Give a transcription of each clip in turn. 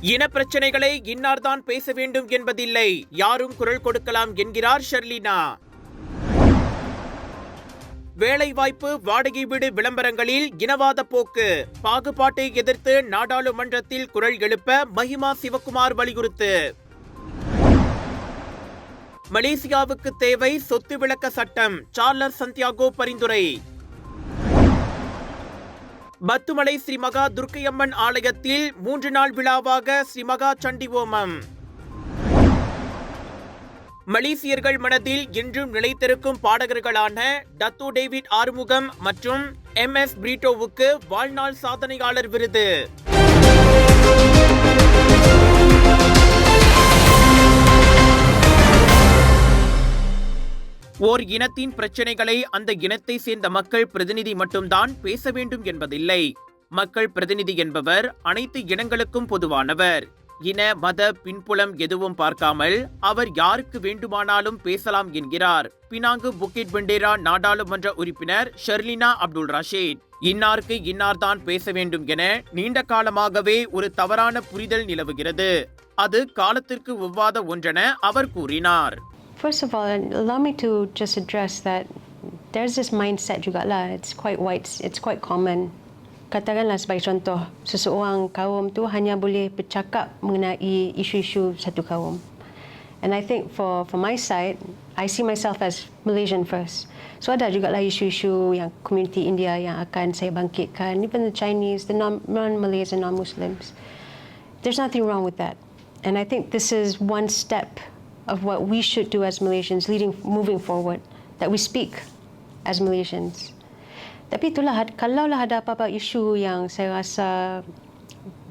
இன பிரச்சனைகளை இன்னார்தான் பேச வேண்டும் என்பதில்லை. யாரும் குரல் கொடுக்கலாம் என்கிறார் ஷர்லினா. வேலைவாய்ப்பு வாடகை வீடு விளம்பரங்களில் இனவாத போக்கு. பாகுபாட்டை எதிர்த்து நாடாளுமன்றத்தில் குரல் எழுப்ப மஹிமா சிவகுமார் வலியுறுத்து. மலேசியாவுக்கு தேவை சொத்து விளக்க சட்டம் சார்லர் சந்தியாகோ பரிந்துரை. பத்துமலை ஸ்ரீ மகா துர்க்கையம்மன் ஆலயத்தில் மூன்று நாள் விழாவாக ஸ்ரீ மகா சண்டி ஹோமம் மலேசியர்கள் மனதில் இன்றும் நிலைத்திருக்கும் பாடகர்களான டத்து டேவிட் ஆறுமுகம் மற்றும் எம் எஸ் பிரீட்டோவுக்கு வாழ்நாள் சாதனையாளர் விருது. ஓர் இனத்தின் பிரச்சனைகளை அந்த இனத்தை சேர்ந்த மக்கள் பிரதிநிதி மட்டும்தான் பேச வேண்டும் என்பதில்லை. மக்கள் பிரதிநிதி என்பவர் அனைத்து இனங்களுக்கும் பொதுவானவர். இன மத பின்புலம் எதுவும் பார்க்காமல் அவர் யாருக்கு வேண்டுமானாலும் பேசலாம் என்கிறார். பினாங்கு புக்கிட் பெண்டேரா நாடாளுமன்ற உறுப்பினர் ஷெர்லினா அப்துல் ரஷீத். இன்னாருக்கு இன்னார்தான் பேச வேண்டும் என நீண்ட காலமாகவே ஒரு தவறான புரிதல் நிலவுகிறது. அது காலத்திற்கு ஒவ்வாத ஒன்றென அவர் கூறினார். First of all, allow me to just address that there's this mindset juga lah. It's quite wide, it's quite common. Katakanlah sebagai contoh, seseorang kaum tu hanya boleh bercakap mengenai isu-isu satu kaum. And I think for for my side, I see myself as Malaysian first. So ada juga lah isu-isu yang community India yang akan saya bangkitkan, even the Chinese, the non- non-Malays and non-Muslims. There's nothing wrong with that. And I think this is one step of what we should do as Malaysians leading moving forward that we speak as Malaysians. Tapi itulah kalaulah ada apa-apa isu yang saya rasa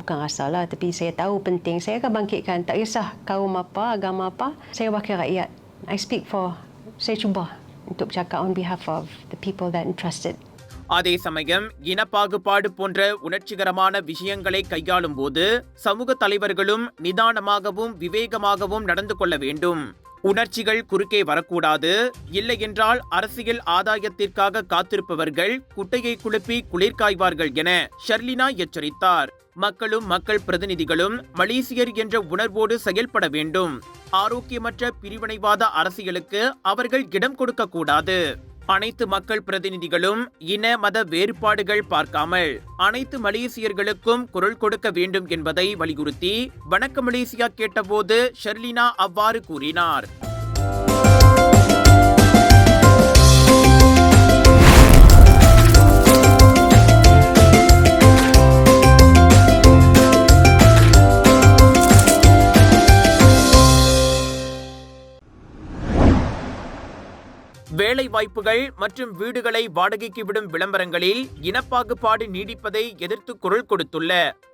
bukan rasa lah tapi saya tahu penting saya akan bangkitkan tak kisah kaum apa agama apa saya wakil rakyat I speak for saya cuba untuk bercakap on behalf of the people that entrusted அதே சமயம் இனப்பாகுபாடு போன்ற உணர்ச்சிகரமான விஷயங்களை கையாளும் போது சமூக தலைவர்களும் நிதானமாகவும் விவேகமாகவும் நடந்து கொள்ள வேண்டும். உணர்ச்சிகள் குறுக்கே வரக்கூடாது. இல்லையென்றால் அரசியல் ஆதாயத்திற்காக காத்திருப்பவர்கள் குட்டையை குழுப்பி குளிர்காய்வார்கள் என ஷர்லினா எச்சரித்தார். மக்களும் மக்கள் பிரதிநிதிகளும் மலேசியர் என்ற உணர்வோடு செயல்பட வேண்டும். ஆரோக்கியமற்ற பிரிவினைவாத அரசியலுக்கு அவர்கள் இடம் கொடுக்கக்கூடாது. அனைத்து மக்கள் பிரதிநிதிகளும் இன மத வேறுபாடுகள் பார்க்காமல் அனைத்து மலேசியர்களுக்கும் குரல் கொடுக்க வேண்டும் என்பதை வலியுறுத்தி வணக்க மலேசியா கேட்டபோது ஷெர்லினா அவ்வாறு கூறினார். வேலை வாய்ப்புகள் மற்றும் வீடுகளை வாடகைக்கு விடும் விளம்பரங்களில் இனப்பாகுபாடு நீடிப்பதை எதிர்த்து குரல் கொடுத்துள்ள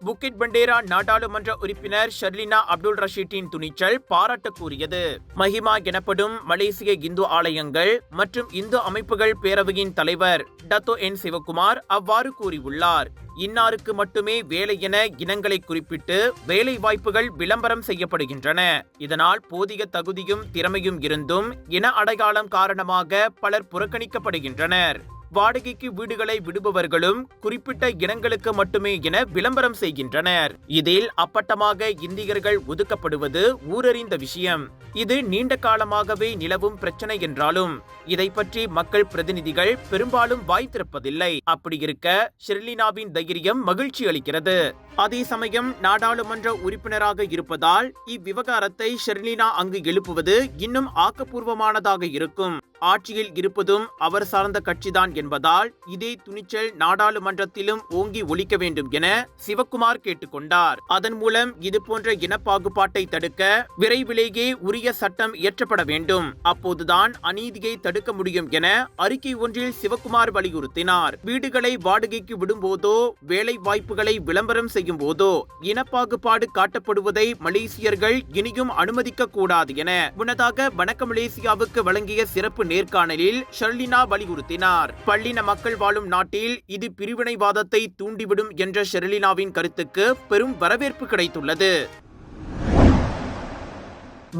புக்கிட் பண்டேரா நாடாளுமன்ற உறுப்பினர் ஷர்லினா அப்துல் ரஷீட்டின் துணிச்சல் பாராட்டக்கூடியது. மஹிமா எனப்படும் மலேசிய இந்து ஆலயங்கள் மற்றும் இந்து அமைப்புகள் பேரவையின் தலைவர் டத்தோ என் சிவகுமார் அவ்வாறு கூறியுள்ளார். இன்னாருக்கு மட்டுமே வேலை என இனங்களை குறிப்பிட்டு வேலை வாய்ப்புகள் விளம்பரம் செய்யப்படுகின்றன. இதனால் போதிய தகுதியும் திறமையும் இருந்தும் இன அடையாளம் காரணமாக பலர் புறக்கணிக்கப்படுகின்றனர். வாடகைக்கு வீடுகளை விடுபவர்களும் குறிப்பிட்ட இனங்களுக்கு மட்டுமே என விளம்பரம் செய்கின்றனர். இதில் அப்பட்டமாக இந்தியர்கள் ஒதுக்கப்படுவது ஊரறிந்த விஷயம். இது நீண்ட காலமாகவே நிலவும் பிரச்சனை என்றாலும் இதை பற்றி மக்கள் பிரதிநிதிகள் பெரும்பாலும் வாய் திறப்பதில்லை. அப்படியிருக்க ஷெர்லினாவின் தைரியம் மகிழ்ச்சி அளிக்கிறது. அதே சமயம் நாடாளுமன்ற உறுப்பினராக இருப்பதால் இவ்விவகாரத்தை ஷெர்லினா அங்கு எழுப்புவது இன்னும் ஆக்கப்பூர்வமானதாக இருக்கும். ஆட்சியில் இருப்பதும் அவர் சார்ந்த கட்சிதான் என்பதால் இதே துணிச்சல் நாடாளுமன்றத்திலும் ஓங்கி ஒழிக்க வேண்டும் என சிவக்குமார் கேட்டுக்கொண்டார். அதன் மூலம் இதுபோன்ற இனப்பாகுபாட்டை தடுக்க விரைவிலேயே உரிய சட்டம் இயற்றப்பட வேண்டும். அப்போதுதான் அநீதியை தடுக்க முடியும் என அறிக்கை ஒன்றில் சிவக்குமார் வலியுறுத்தினார். வீடுகளை வாடகைக்கு விடும்போதோ வேலை வாய்ப்புகளை விளம்பரம் செய்யும் போதோ இனப்பாகுபாடு காட்டப்படுவதை மலேசியர்கள் இனியும் அனுமதிக்க கூடாது என முன்னதாக வணக்க மலேசியாவுக்கு வழங்கிய சிறப்பு நேர்காணலில் ஷெர்லினா வலியுறுத்தினார். பள்ளின மக்கள் வாழும் நாட்டில் இது பிரிவினைவாதத்தை தூண்டிவிடும் என்ற ஷெர்லினாவின் கருத்துக்கு பெரும் வரவேற்பு கிடைத்துள்ளது.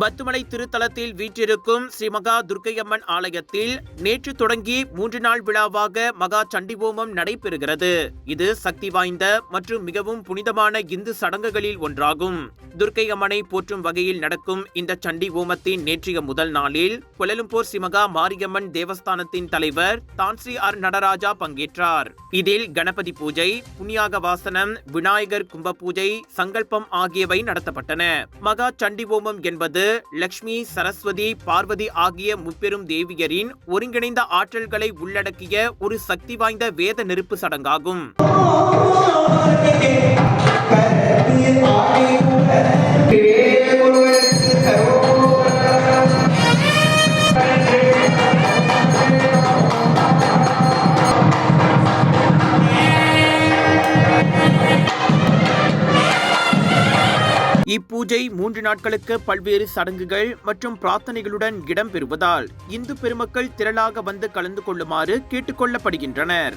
பத்துமலை திருத்தலத்தில் வீற்றிருக்கும் ஸ்ரீ மகா துர்க்கையம்மன் ஆலயத்தில் நேற்று தொடங்கி மூன்று நாள் விழாவாக மகா சண்டி ஹோமம் நடைபெறுகிறது. இது சக்தி வாய்ந்த மற்றும் மிகவும் புனிதமான இந்து சடங்குகளில் ஒன்றாகும். துர்க்கை அம்மனை போற்றும் வகையில் நடக்கும் இந்த சண்டி ஹோமத்தின் நேற்றைய முதல் நாளில் கொலலும்பூர் சிமகா மாரியம்மன் தேவஸ்தானத்தின் தலைவர் தான்ஸ்ரீ ஆர் நடராஜா பங்கேற்றார். இதில் கணபதி பூஜை புண்ணியாக வாசனம் விநாயகர் கும்ப பூஜை சங்கல்பம் ஆகியவை நடத்தப்பட்டன. மகா சண்டி ஹோமம் என்பது லக்ஷ்மி சரஸ்வதி பார்வதி ஆகிய முப்பெரும் தேவியரின் ஒருங்கிணைந்த ஆற்றல்களை உள்ளடக்கிய ஒரு சக்தி வாய்ந்த வேத நெருப்பு சடங்காகும். பூஜை மூன்று நாட்களுக்கு பல்வேறு சடங்குகள் மற்றும் பிரார்த்தனைகளுடன் இடம்பெறுவதால் இந்து பெருமக்கள் திரளாக வந்து கலந்து கொள்ளுமாறு கேட்டுக்கொள்ளப்படுகின்றனர்.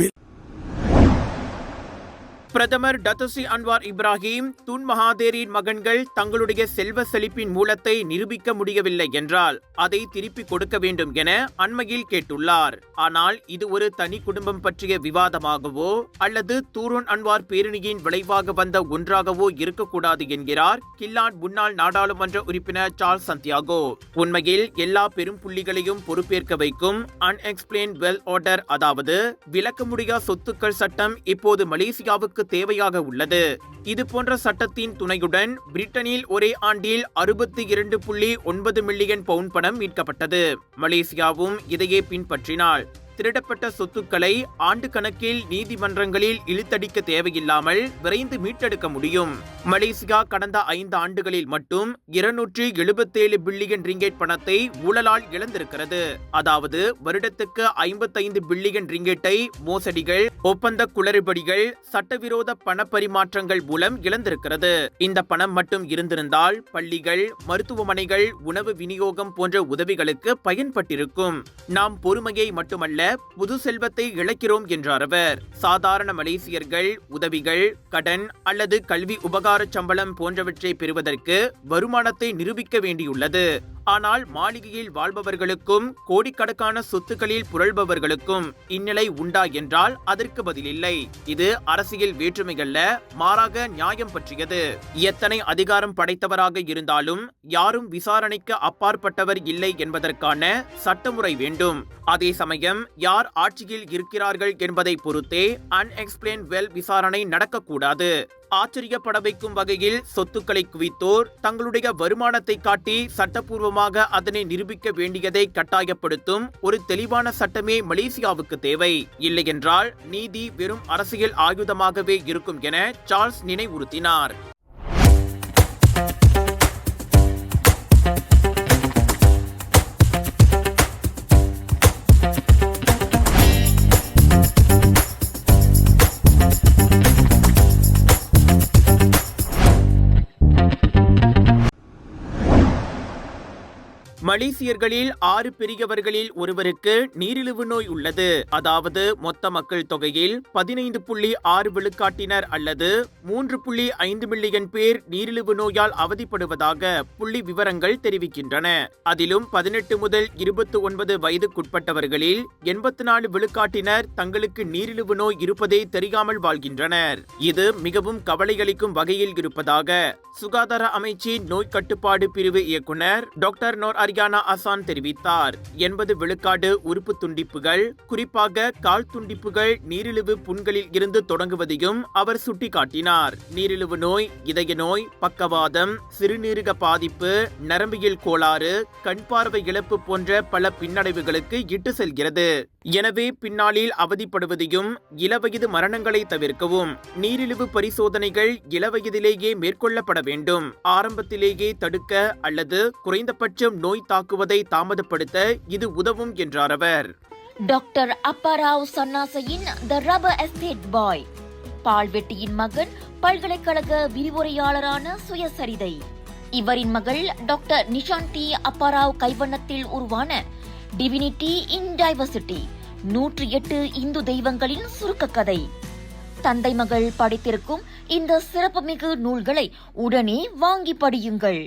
பிரதமர் டத்தசி அன்வார் இப்ராஹிம் துன் மகாதேரின் மகன்கள் தங்களுடைய செல்வ செழிப்பின் மூலத்தை நிரூபிக்க முடியவில்லை என்றால் அதை திருப்பிக் கொடுக்க வேண்டும் என அண்மையில் கேட்டுள்ளார். ஆனால் இது ஒரு தனி குடும்பம் பற்றிய விவாதமாகவோ அல்லது தூரன் அன்வார் பேரணியின் விளைவாக வந்த ஒன்றாகவோ இருக்கக்கூடாது என்கிறார் கில்லாட் முன்னாள் நாடாளுமன்ற உறுப்பினர் சார்ல்ஸ் சந்தியாகோ. உண்மையில் எல்லா பெரும் புள்ளிகளையும் பொறுப்பேற்க வைக்கும் அன்எக்ஸ்பிளைன் வெல் ஆர்டர் அதாவது விளக்க முடியா சொத்துக்கள் சட்டம் இப்போது மலேசியாவுக்கு தேவையாக உள்ளது. இது போன்ற சட்டத்தின் துணையுடன் பிரிட்டனில் ஒரே ஆண்டில் அறுபத்தி இரண்டு புள்ளி ஒன்பது மில்லியன் பவுண்ட் பணம் மீட்கப்பட்டது. மலேசியாவும் இதையே பின்பற்றினால் திருடப்பட்ட சொத்துக்களை ஆண்டு கணக்கில் நீதிமன்றங்களில் இழுத்தடிக்க தேவையில்லாமல் விரைந்து மீட்டெடுக்க முடியும். மலேசியா கடந்த ஐந்து ஆண்டுகளில் மட்டும் இருநூற்றி எழுபத்தேழு பில்லியன் ரிங்கேட் பணத்தை ஊழலால் இழந்திருக்கிறது. அதாவது வருடத்துக்கு ஐம்பத்தைந்து பில்லியன் ரிங்கேட்டை மோசடிகள் ஒப்பந்த குளறுபடிகள் சட்டவிரோத பண பரிமாற்றங்கள் மூலம் இழந்திருக்கிறது. இந்த பணம் மட்டும் இருந்திருந்தால் பள்ளிகள் மருத்துவமனைகள் உணவு விநியோகம் போன்ற உதவிகளுக்கு பயன்பட்டிருக்கும். நாம் பொறுமையை மட்டுமல்ல புது செல்வத்தை இழக்கிறோம் என்றார் அவர். சாதாரண மலேசியர்கள் உதவிகள் கடன் அல்லது கல்வி உபகார சம்பளம் போன்றவற்றை பெறுவதற்கு வருமானத்தை நிரூபிக்க வேண்டியுள்ளது. ஆனால் மாளிகையில் வாழ்பவர்களுக்கும் கோடிக்கணக்கான சொத்துக்களில் புரள்பவர்களுக்கும் இந்நிலை உண்டா என்றால் அதற்கு பதிலில்லை. இது அரசியல் வேற்றுமையல்ல மாறாக நியாயம் பற்றியது. எத்தனை அதிகாரம் படைத்தவராக இருந்தாலும் யாரும் விசாரணைக்கு அப்பாற்பட்டவர் இல்லை என்பதற்கான சட்டமுறை வேண்டும். அதே சமயம் யார் ஆட்சியில் இருக்கிறார்கள் என்பதை பொறுத்தே அன்எக்ஸ்பிளைன் வெல் விசாரணை நடக்கக்கூடாது. ஆச்சரியப்பட வைக்கும் வகையில் சொத்துக்களை குவித்தோர் தங்களுடைய வருமானத்தை காட்டி சட்டப்பூர்வமாக அதனை நிரூபிக்க வேண்டியதை கட்டாயப்படுத்தும் ஒரு தெளிவான சட்டமே மலேசியாவுக்கு தேவை. இல்லையென்றால் நீதி வெறும் அரசியல் ஆயுதமாகவே இருக்கும் என சார்ல்ஸ் நினைவுறுத்தினார். மலேசியர்களில் ஆறு பெரியவர்களில் ஒருவருக்கு நீரிழிவு நோய் உள்ளது. அதாவது மொத்த மக்கள் தொகையில் பதினைந்து புள்ளி ஆறு விழுக்காட்டினர் அல்லது மூன்று புள்ளி ஐந்து மில்லியன் பேர் நீரிழிவு நோயால் அவதிப்படுவதாக புள்ளி விவரங்கள் தெரிவிக்கின்றன. அதிலும் பதினெட்டு முதல் இருபத்தி ஒன்பது வயதுக்குட்பட்டவர்களில் எண்பத்தி நாலு விழுக்காட்டினர் தங்களுக்கு நீரிழிவு நோய் இருப்பதே தெரியாமல் வாழ்கின்றனர். இது மிகவும் கவலையளிக்கும் வகையில் இருப்பதாக சுகாதார அமைச்சின் நோய் கட்டுப்பாடு பிரிவு இயக்குனர் டாக்டர் நோர் அரியானா அசான் தெரிவித்தார். எண்பது விழுக்காடு உறுப்பு துண்டிப்புகள் குறிப்பாக கால் துண்டிப்புகள் நீரிழிவு புண்களில் இருந்து தொடங்குவதையும் அவர் சுட்டிக்காட்டினார். நீரிழிவு நோய் இதய நோய் பக்கவாதம் சிறுநீரக பாதிப்பு நரம்பியல் கோளாறு கண் பார்வை இழப்பு போன்ற பல பின்னடைவுகளுக்கு இட்டு செல்கிறது. எனவே பின்னாளில் அவதிப்படுவதையும் இளவயது மரணங்களை தவிர்க்கவும். நீரிழிவு பரிசோதனைகள் இளவயதிலேயே மேற்கொள்ளப்பட வேண்டும். ஆரம்பத்திலேயே தடுக்க அல்லது குறைந்தபட்சம் நோய் தாக்குவதை தாமதப்படுத்த இது உதவும் என்றார் அவர். டாக்டர் அப்பாராவ் சன்னாசையின் த ரப்பர் எஸ்டேட் பாய். பால்வெட்டியின் மகன் பல்கலைக்கழக விரிவுரையாளரான சுயசரிதை. இவரின் மகள் டாக்டர் நிஷாந்தி அப்பாராவ் கைவண்ணத்தில் உருவான டிவினிட்டி இன் டைவர்சிட்டி நூற்றி எட்டு இந்து தெய்வங்களின் சுருக்க கதை தந்தை மகள் படித்திருக்கும் இந்த சிறப்புமிகு நூல்களை உடனே வாங்கி படியுங்கள்.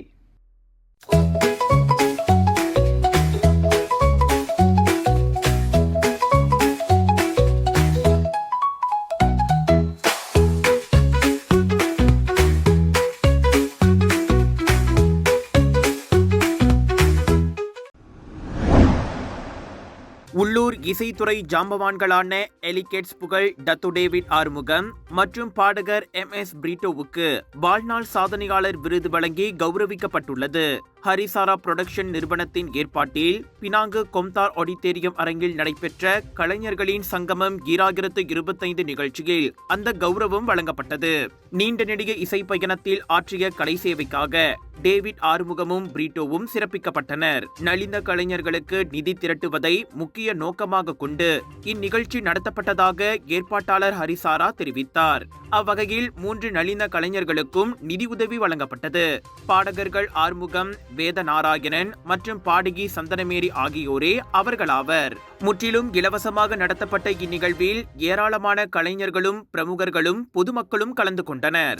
உள்ளூர் இசைத்துறை ஜாம்பவான்களான எலிகேட்ஸ் புகழ் டத்து டேவிட் ஆறுமுகம் மற்றும் பாடகர் எம் எஸ் பிரிட்டோவுக்கு வாழ்நாள் சாதனையாளர் விருது வழங்கி கௌரவிக்கப்பட்டுள்ளது. ஹரிசாரா புரொடக்ஷன் நிறுவனத்தின் ஏற்பாட்டில் பினாங்கு கொம்தார் ஆடிட்டோரியம் அரங்கில் நடைபெற்ற கலைஞர்களின் சங்கமம் ஈராயிரத்து இருபத்தைந்து நிகழ்ச்சியில் அந்த கௌரவம் வழங்கப்பட்டது. நீண்ட நெடிய இசை பயணத்தில் ஆற்றிய கலை சேவைக்காக டேவிட் ஆறுமுகமும் பிரீட்டோவும் சிறப்பிக்கப்பட்டனர். நலிந்த கலைஞர்களுக்கு நிதி திரட்டுவதை முக்கிய நோக்கமாக கொண்டு இந்நிகழ்ச்சி நடத்தப்பட்டதாக ஏற்பாட்டாளர் ஹரிசாரா தெரிவித்தார். அவ்வகையில் மூன்று நலிந்த கலைஞர்களுக்கும் நிதியுதவி வழங்கப்பட்டது. பாடகர்கள் ஆறுமுகம் வேத நாராயணன் மற்றும் பாடகி சந்தனமேரி ஆகியோரே அவர்களாவர் முற்றிலும் இலவசமாக நடத்தப்பட்ட இந்நிகழ்வில் ஏராளமான கலைஞர்களும் பிரமுகர்களும் பொதுமக்களும் கலந்து கொண்டனர்.